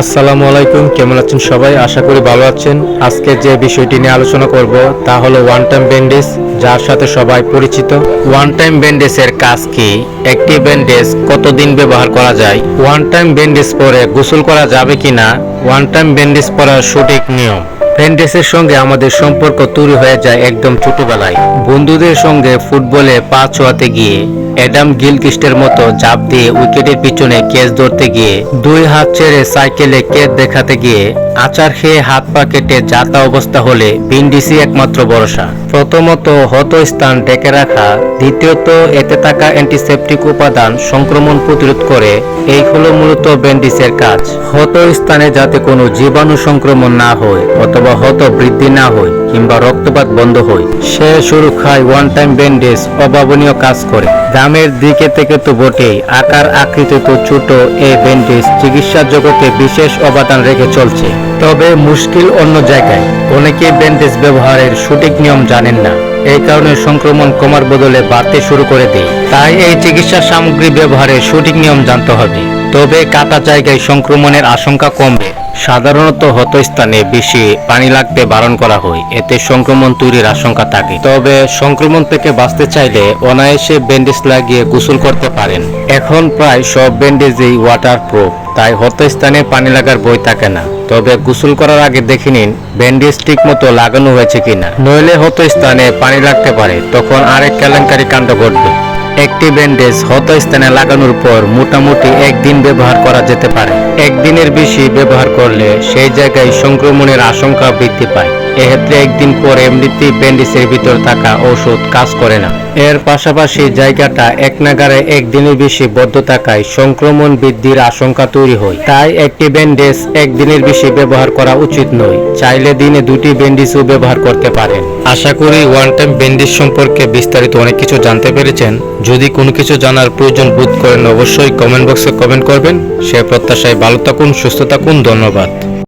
আসসালামু আলাইকুম কেমন আছেন সবাই? আশা করি ভালো আছেন। আজকে যে বিষয়টি নিয়ে আলোচনা করব তা হলো ওয়ান টাইম ব্যান্ডেজ। যার সাথে সবাই পরিচিত। ওয়ান টাইম ব্যান্ডেজের কাজ কি? একটি ব্যান্ডেজ কতদিন ব্যবহার করা যায়? ওয়ান টাইম ব্যান্ডেজ পরে গোসল করা যাবে কিনা? ওয়ান টাইম ব্যান্ডেজ পরার সঠিক নিয়ম। ব্যান্ডেজের সঙ্গে আমাদের সম্পর্ক তৈরি হয়ে যায় একদম ছোটবেলায়। বন্ধুদের সঙ্গে ফুটবলে পা ছোঁয়াতে গিয়ে, অ্যাডাম গিলক্রিস্টের মতো জাপ দিয়ে উইকেটের পিছনে ক্যাচ ধরতে গিয়ে, দুই হাত ছেড়ে সাইকেলে ক্যাচ দেখাতে গিয়ে, আচার খেয়ে হাত পা কেটে যাতা অবস্থা হলে বিন্ডিসি একমাত্র ভরসা। প্রথমত হত স্থান ঢেকে রাখা। দ্বিতীয়ত, এতে থাকা অ্যান্টিসেপটিক উপাদান সংক্রমণ প্রতিরোধ করে। এই হলো মূলত ব্যান্ডিসের কাজ। হত স্থানে যাতে কোনো জীবাণু সংক্রমণ না হয় অথবা হত বৃদ্ধি না হয় কিংবা রক্তপাত বন্ধ হয়, সে সুরক্ষায় ওয়ান টাইম ব্যান্ডেজ অভাবনীয় কাজ করে। দামের দিকে থেকে তো বটেই আকার আকৃতি তো ছোট এই ব্যান্ডেজ চিকিৎসা জগতে বিশেষ অবদান রেখে চলছে। তবে মুশকিল অন্য জায়গায়। অনেকে ব্যান্ডেজ ব্যবহারের সঠিক নিয়ম জানেন না। এই কারণে সংক্রমণ কমার বদলে বাড়তে শুরু করে দেয় তাই এই চিকিৎসা সামগ্রী ব্যবহারের সঠিক নিয়ম জানতে হবে। তবে কাটা জায়গায় সংক্রমণের আশঙ্কা কমবে। সাধারণত হত স্থানে বেশি পানি লাগতে বারণ করা হয়। এতে সংক্রমণ তৈরির আশঙ্কা থাকে। তবে সংক্রমণ থেকে বাঁচতে চাইলে অনায়াসে ব্যান্ডেজ লাগিয়ে গোসল করতে পারেন। এখন প্রায় সব ব্যান্ডেজেই ওয়াটার প্রুফ তাই হত স্থানে পানি লাগার বই থাকে না। তবে গোসল করার আগে দেখে নিন ব্যান্ডেজ ঠিক মতো লাগানো হয়েছে কিনা। নইলে হত স্থানে পানি লাগতে পারে। তখন আরেক কেলেঙ্কারি কাণ্ড ঘটবে। একটি ব্যান্ডেজ হত স্থানে লাগানোর পর মোটামুটি একদিন ব্যবহার করা যেতে পারে। একদিনের বেশি ব্যবহার করলে সেই জায়গায় সংক্রমণের আশঙ্কা বৃদ্ধি পায়। এক্ষেত্রে একদিন পর এমনিতেই ব্যান্ডেজের ভিতর থাকা ওষুধ কাজ করে না। এর পাশাপাশি জায়গাটা এক নাগারে একদিনের বেশি বদ্ধ থাকায় সংক্রমণ বৃদ্ধির আশঙ্কা তৈরি হয়। তাই একটি ব্যান্ডেজ একদিনের বেশি ব্যবহার করা উচিত নয়। চাইলে দিনে দুটি ব্যান্ডেজও ব্যবহার করতে পারেন। আশা করি ওয়ান টাইম ব্যান্ডেজ সম্পর্কে বিস্তারিত অনেক কিছু জানতে পেরেছেন। যদি কোনো কিছু জানার প্রয়োজন বোধ করেন, অবশ্যই কমেন্ট বক্সে কমেন্ট করবেন। সে প্রত্যাশায় ভালো থাকুন, সুস্থ থাকুন। ধন্যবাদ।